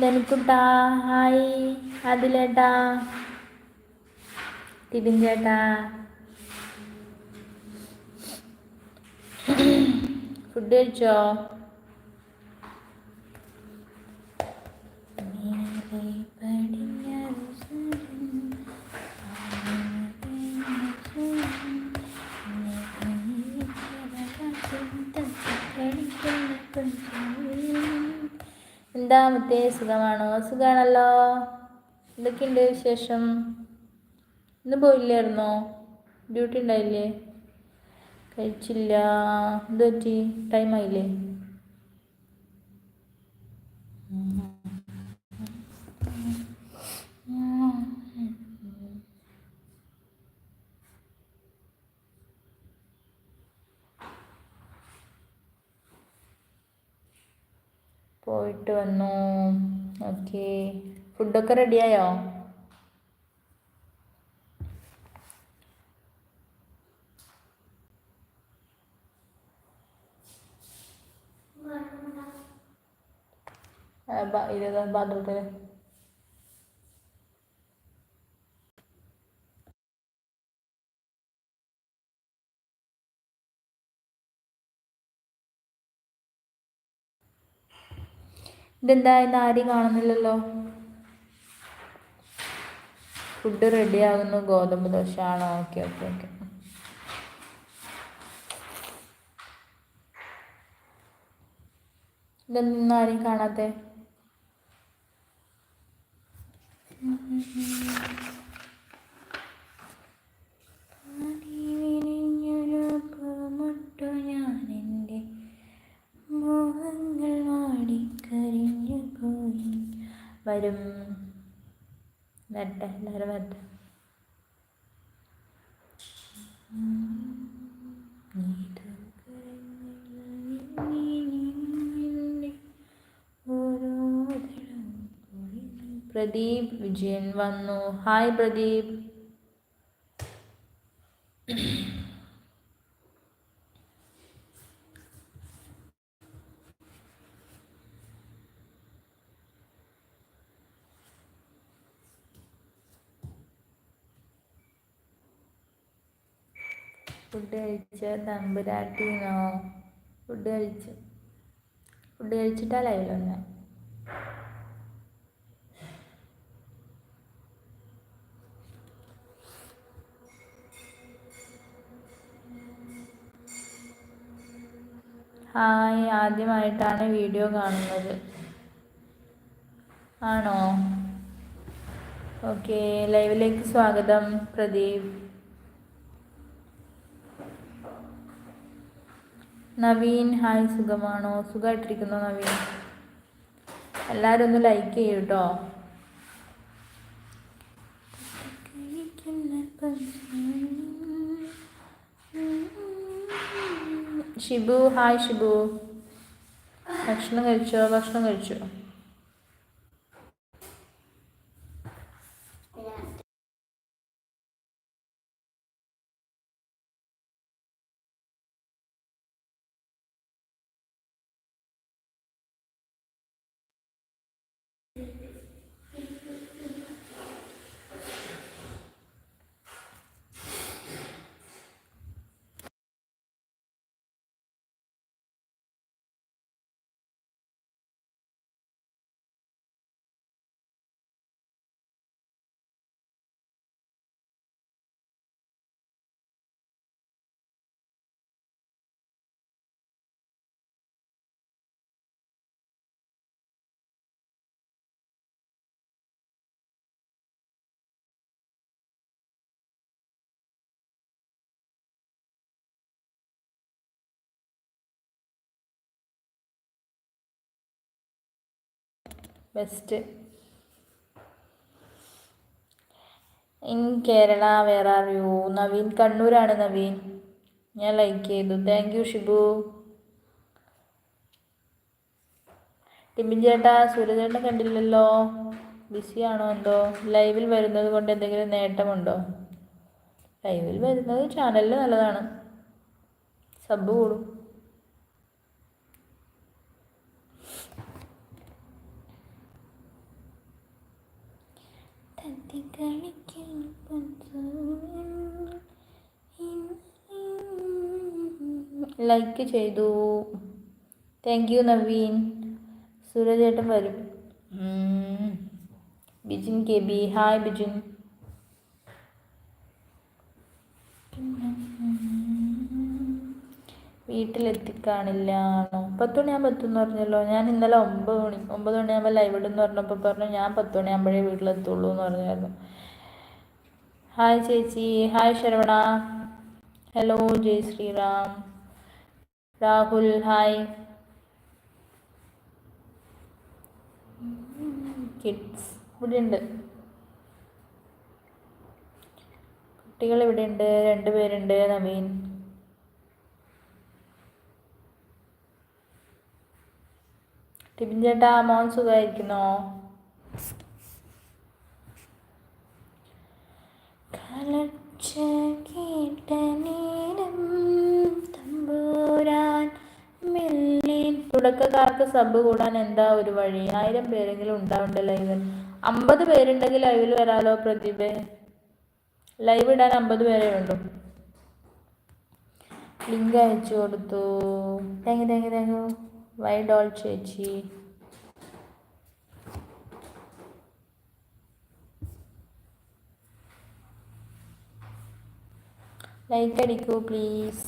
ധനിക്കുട്ടാ hi. അതിലേട്ടാ Tibin ചേട്ടാ food കഴിച്ചോ? എന്താ മറ്റേ സുഖമാണോ? സുഖമാണല്ലോ എന്തൊക്കെയുണ്ട് വിശേഷം? ഇന്ന് പോയില്ലായിരുന്നോ? ഡ്യൂട്ടി ഉണ്ടായില്ലേ? കഴിച്ചില്ല. എന്ത് പറ്റി ടൈം പോയിട്ട് വന്നു ഓക്കെ ഫുഡൊക്കെ റെഡിയായോ ഇതാ ബാത്റൂമിൽ ഇതെന്താ ഇന്ന് ആരെയും കാണുന്നില്ലല്ലോ? ഫുഡ് റെഡി ആകുന്നു. ഗോതമ്പ് ദോശ ആണോ. Okay okay okay. ഇതൊന്നും ആരെയും കാണാത്തെ? ഞാനെന്റെ വാടിക്കരിഞ്ഞു പോയി വരും. വരട്ടെ എല്ലാവരും വരട്ടെ. പ്രദീപ് വിജയൻ വന്നു. ഹായ് പ്രദീപ്. തമ്പുരാട്ടിന്നോ ഫുഡ് കഴിച്ചു. ഫുഡ് കഴിച്ചിട്ടാ വന്നെ. ഹായ് ആദ്യമായിട്ടാണ് വീഡിയോ കാണുന്നത്. ആണോ? ഓക്കെ ലൈവിലേക്ക് സ്വാഗതം പ്രദീപ്. നവീൻ ഹായ് സുഖമാണോ? സുഖമായിട്ടിരിക്കുന്നോ നവീൻ? എല്ലാവരും ഒന്ന് ലൈക്ക് ചെയ്യൂട്ടോ? ഷിബു ഹായ് ഷിബു. ഭക്ഷണം കഴിച്ചോ? ഭക്ഷണം കഴിച്ചോ? Best in Kerala where are you Naveen കണ്ണൂരാണ് നവീൻ ഞാൻ ലൈക്ക് ചെയ്തു. താങ്ക് യു ഷിബു ടിബിൻ ചേട്ടാ സൂര്യചേട്ടൻ കണ്ടില്ലല്ലോ? ബിസിയാണോ എന്തോ? ലൈവിൽ വരുന്നത് കൊണ്ട് എന്തെങ്കിലും നേട്ടമുണ്ടോ? ലൈവിൽ വരുന്നത് ചാനലിൽ നല്ലതാണ്. സബ് കൂടും. ലൈക്ക് ചെയ്തു. Thank you Naveen. സൂരജേട്ടൻ വരും. Bijin K B. Hi Bijin. വീട്ടിലെത്തിക്കാണില്ല ആണോ? പത്ത് മണിയാകുമ്പോൾ എത്തും എന്ന് പറഞ്ഞല്ലോ. ഞാൻ ഇന്നലെ ഒമ്പത് മണി ഒമ്പത് മണിയാകുമ്പോൾ ലൈവ് ഇടുന്ന് പറഞ്ഞപ്പോൾ പറഞ്ഞു ഞാൻ പത്ത് മണിയാകുമ്പോഴേ വീട്ടിലെത്തുള്ളൂ എന്ന് പറഞ്ഞായിരുന്നു. ഹായ് ചേച്ചി. Hi Saravana. Hello Jai Shriram. Rahul hi kids ഇവിടെ ഉണ്ട് കുട്ടികൾ ഇവിടെ ഉണ്ട് രണ്ട് പേരുണ്ട് നവീൻ. ടിബിൻ ചേട്ടാ മോൻ സുഖമായിരിക്കുന്നോ? കലർച്ച കേട്ട നേരം തമ്പൂരാൻ തുടക്കക്കാർക്ക് സബ് കൂടാൻ എന്താ ഒരു വഴി? ആയിരം പേരെങ്കിലും ഉണ്ടാവണ്ടേ ലൈവിൽ? അമ്പത് പേരുണ്ടെങ്കിൽ ലൈവിൽ വരാലോ പ്രതിഭ. ലൈവ് ഇടാൻ അമ്പത് പേരെ ഉണ്ടോ ലിങ്ക് അയച്ചു കൊടുത്തു. Thank you thank you thank you. Y doll ചേച്ചി ലൈക്ക് അടിക്കൂ പ്ലീസ്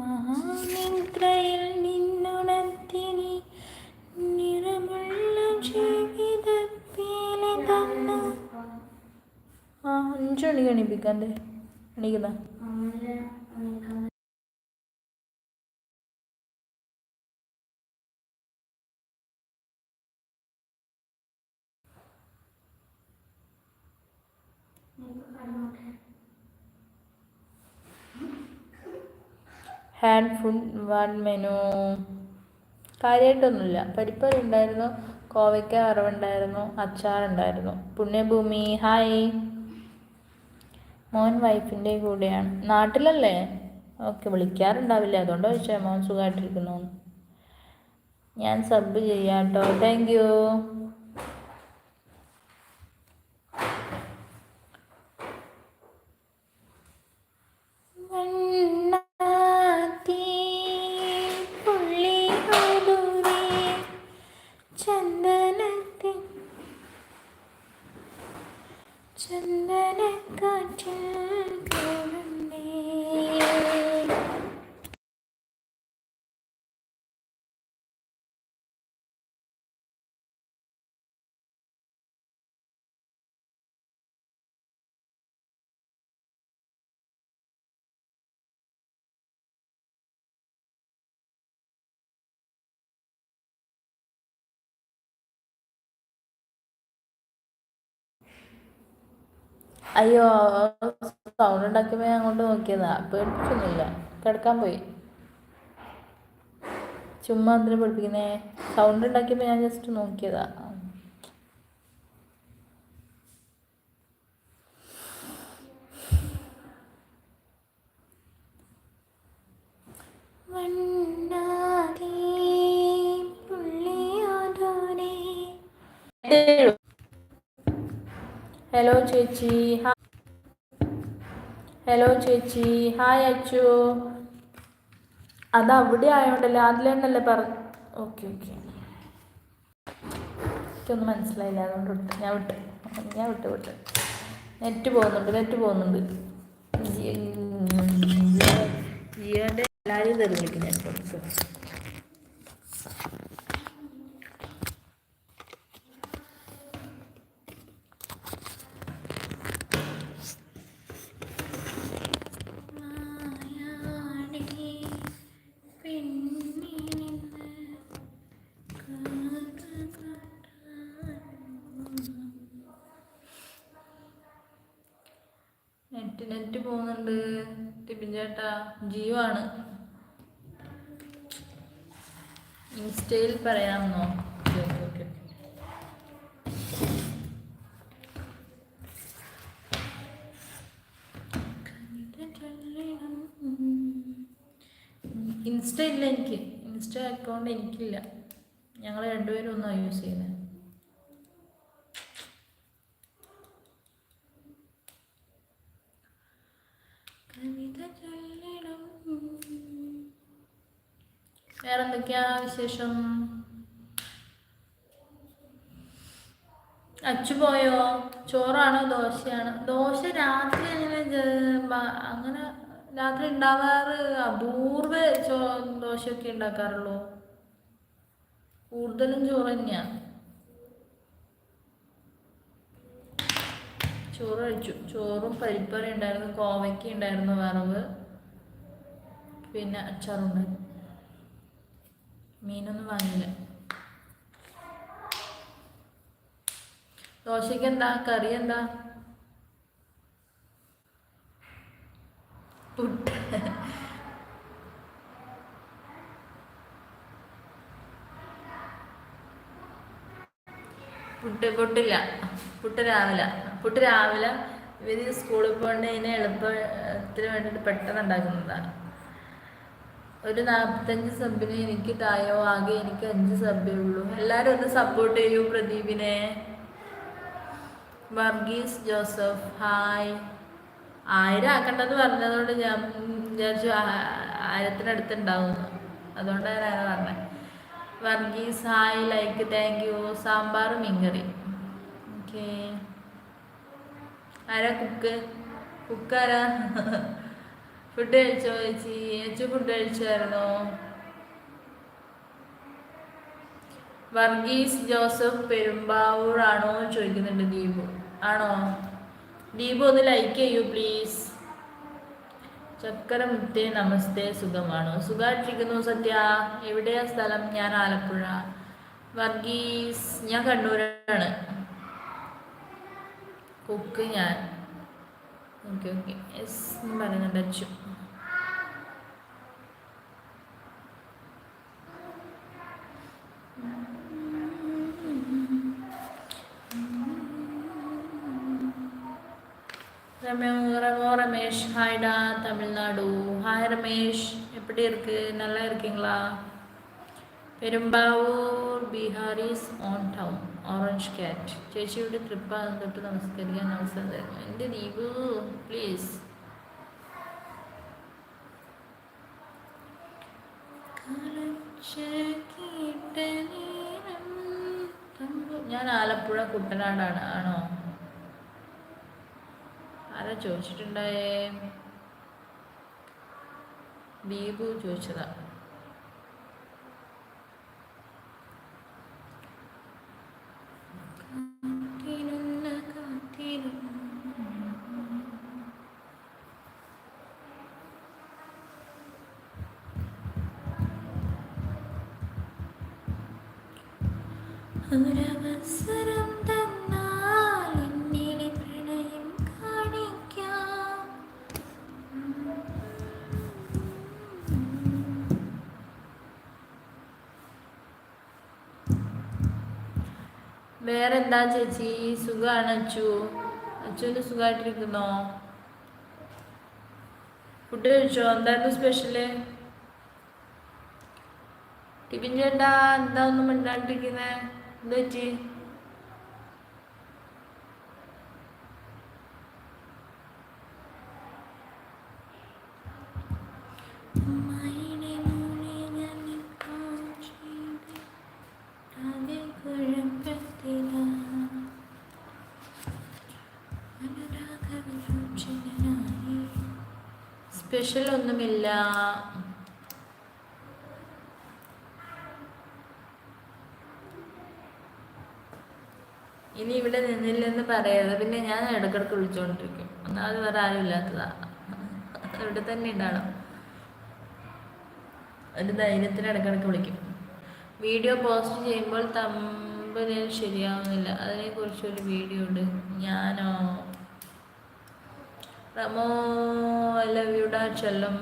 മഹാനിദ്രയിൽ നിന്നുണർത്തിനി നിറമുള്ള ജീവിതപ്പീലി തന്നു ആ അഞ്ചു മണിക്ക് എണീപ്പിക്കാണ്ട് എണീക്കുന്ന ഹാൻഡ് ഫുഡ് വൺ മെനു കാര്യമായിട്ടൊന്നുമില്ല പരിപ്പറി ഉണ്ടായിരുന്നു കോവയ്ക്ക വറവുണ്ടായിരുന്നു അച്ചാറുണ്ടായിരുന്നു. പുണ്യഭൂമി ഹായ് മോൻ വൈഫിന്റെ കൂടെയാണ്. നാട്ടിലല്ലേ? ഓക്കെ വിളിക്കാറുണ്ടാവില്ല. അതുകൊണ്ട് ചോദിച്ചാൽ മോൻ സുഖമായിട്ടിരിക്കുന്നു ഞാൻ സബ് ചെയ്യാം കേട്ടോ താങ്ക് യു അയ്യോ സൗണ്ട് ഉണ്ടാക്കിയപ്പോൾ ഞാൻ അങ്ങോട്ട് നോക്കിയതാ. പേടിച്ചൊന്നുമില്ല കിടക്കാൻ പോയി. ചുമ്മാ എന്തിനാ പഠിപ്പിക്കുന്നേ? സൗണ്ട് ഉണ്ടാക്കിയപ്പോൾ ഞാൻ ജസ്റ്റ് നോക്കിയതാ. ഹലോ ചേച്ചി ഹലോ ചേച്ചി ഹായ് അച്ചു അത് അവിടെ ആയോണ്ടല്ലേ അതിലെന്നല്ലേ പറ ഓക്കെ ഓക്കെ എനിക്കൊന്നും മനസ്സിലായില്ല അതുകൊണ്ട് വിട്ട് ഞാൻ വിട്ട് ഞാൻ വിട്ട് വിട്ട് നെറ്റ് പോകുന്നുണ്ട് നെറ്റ് പോകുന്നുണ്ട് ജിയോന്റെ എല്ലാവരെയും തെറിഞ്ഞിട്ട് ഞാൻ നെറ്റ്വർക്ക് നെറ്റ് നെറ്റ് പോകുന്നുണ്ട്. ടിബിൻ ചേട്ടാ ജിയോ ആണ് ഇൻസ്റ്റയിൽ പറയാമെന്നോ ഇൻസ്റ്റ ഇല്ല എനിക്ക്. ഇൻസ്റ്റ അക്കൗണ്ട് എനിക്കില്ല. ഞങ്ങൾ രണ്ടുപേരും ഒന്നാണ് യൂസ് ചെയ്യുന്നത് വേറെന്തൊക്കെയാ വിശേഷം? അച്ചു പോയോ? ചോറാണോ? ദോശയാണ്? ദോശ രാത്രി അങ്ങനെ അങ്ങനെ രാത്രി ഉണ്ടാവാറ് അപൂർവ ചോ ദോശയൊക്കെ ഉണ്ടാക്കാറുള്ളൂ. കൂടുതലും ചോറ് തന്നെയാണ് ചോറ് കഴിച്ചു. ചോറും പരിപ്പറി ഉണ്ടായിരുന്നു. കോവയ്ക്ക ഉണ്ടായിരുന്നു വറവ്. പിന്നെ അച്ചാറുണ്ടായിരുന്നു. മീനൊന്നും വാങ്ങിയില്ല. ദോശയ്ക്ക് എന്താ? കറി എന്താ? പുട്ട്. പുട്ട് പുട്ടില്ല. പുട്ട് രാവിലെ. പുട്ട് രാവിലെ ഇവർ സ്കൂളിൽ പോകേണ്ടതിന് എളുപ്പത്തിന് വേണ്ടിയിട്ട് പെട്ടെന്ന് ഉണ്ടാക്കുന്നതാണ്. ഒരു നാൽപ്പത്തഞ്ച് സബിന് എനിക്ക് തായോ? ആകെ എനിക്ക് അഞ്ച് സബേ ഉള്ളൂ. എല്ലാവരും ഒന്ന് സപ്പോർട്ട് ചെയ്യൂ പ്രദീപിനെ. വർഗീസ് ജോസഫ് ഹായ്. ആയിരം ആക്കണ്ടെന്ന് പറഞ്ഞതുകൊണ്ട് ഞാൻ വിചാരിച്ചു ആയിരത്തിനടുത്ത് ഉണ്ടാവുന്നു അതുകൊണ്ടാണ് ഞാൻ പറഞ്ഞത്. Varghese hi like thank you. Sambar മീൻകറി ഓക്കെ. ആരാ കുക്ക്? കുക്ക് ആരാ ഫുഡ് കഴിച്ചോ ചേച്ചി? ചേച്ചി ഫുഡ് കഴിച്ചായിരുന്നോ? വർഗീസ് ജോസഫ് പെരുമ്പാവൂർ ആണോ ചോദിക്കുന്നുണ്ട് ദീപു. ആണോ? ദീപു ഒന്ന് ലൈക്ക് ചെയ്യൂ പ്ലീസ് ചക്കരമുത്തേ നമസ്തേ സുഖമാണോ? സുഖമായിട്ടിരിക്കുന്നു സത്യ. എവിടെയാ സ്ഥലം? ഞാൻ ആലപ്പുഴ. വർഗീസ് ഞാൻ കണ്ണൂരാണ്. കുക്ക് ഞാൻ ഓക്കെ ഓക്കെ യെസ് പറയുന്നുണ്ട് അച്ചു ரமோ ரமோ ரமேஷ் ஹாய்டா தமிழ்நாடு ஹாய் ரமேஷ் எப்படி இருக்கு நல்லா இருக்கீங்களா Perumbavoor ബീഹാരീസ് on town Orange cat. ചേച്ചിയുടെ ട്രിപ്പ് തൊട്ട് നമസ്കരിക്കാൻ അവസരം തരുന്നു എന്റെ ദീപു പ്ലീസ് ഞാൻ ആലപ്പുഴ കുട്ടനാടാണ്. ആണോ? ആരാ ചോദിച്ചിട്ടുണ്ടായേ? ദീപു ചോദിച്ചതാ. ഒരവസരം തന്നാൽ വേറെന്താ ചേച്ചി? സുഖമാണ് അച്ചു. അച്ചുവിന് സുഖമായിട്ടിരിക്കുന്നോ ഫുഡ് കഴിച്ചോ? എന്തായിരുന്നു സ്പെഷ്യൽ? ടിഫിൻ ചേട്ടാ എന്താ ഒന്നും മിണ്ടാണ്ടിരിക്കുന്നേ? എന്താ പറ്റി സ്പെഷ്യൽ മോളെ ഞാൻ ഇപ്പോൾ ചെയ്ത് ആകെ കുഴപ്പത്തിലാ. അനുരാഗവിലോചനായി. സ്പെഷ്യൽ ഒന്നുമില്ല ഇനി ഇവിടെ നിന്നില്ലെന്ന് പറയരുത് പിന്നെ ഞാൻ ഇടക്കിടക്ക് വിളിച്ചുകൊണ്ടിരിക്കും ഒന്നാമത് വേറെ ആരും ഇല്ലാത്തതാ. ഇവിടെ തന്നെ ഉണ്ടാവണം ഒരു ധൈര്യത്തിന് ഇടക്കിടക്ക് വിളിക്കും. വീഡിയോ പോസ്റ്റ് ചെയ്യുമ്പോൾ തമ്പനിൽ ശരിയാവുന്നില്ല. അതിനെക്കുറിച്ചൊരു വീഡിയോ ഉണ്ട്. ഞാനോ? റമോ ലവ്യുടെ ചെല്ലം.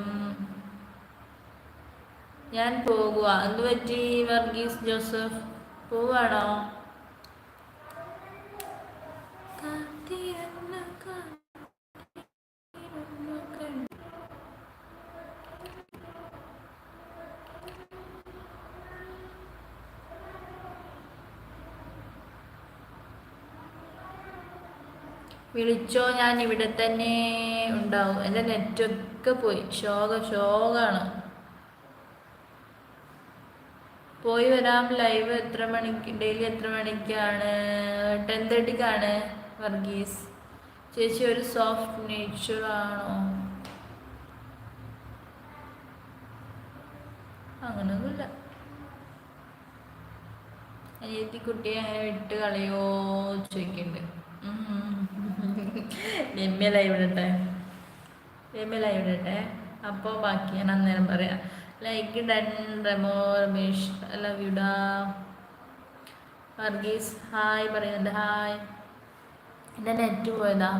ഞാൻ പോകുക എന്ത് പറ്റി വർഗീസ് ജോസഫ്? പോവാണോ? വിളിച്ചോ ഞാൻ ഇവിടെ തന്നെ ഉണ്ടാവും. എന്റെ നെറ്റൊക്കെ പോയി. ശോക ശോകാണ്. പോയി വരാം. ലൈവ് എത്ര മണിക്ക് ഡെയിലി എത്ര മണിക്കാണ്? ടെൻ തേർട്ടിക്കാണ് വർഗീസ്. ചേച്ചി ഒരു സോഫ്റ്റ് നേച്ചർ ആണോ? അങ്ങനൊന്നുമില്ല. അനിയത്തി കുട്ടിയെ അങ്ങനെ വിട്ട് കളയോ? ചോദിക്കുന്നുണ്ട് രമ്യ ലൈവ് ഇടട്ടെ രമ്യ ലൈവ് ഇടട്ടെ അപ്പോൾ ബാക്കി ഞാൻ അന്നേരം പറയാം. Like done Remo Ramesh love യുഡാ Varghese hi പറയുന്നുണ്ട് ഹായ് എന്റെ നെറ്റ് പോയതാ.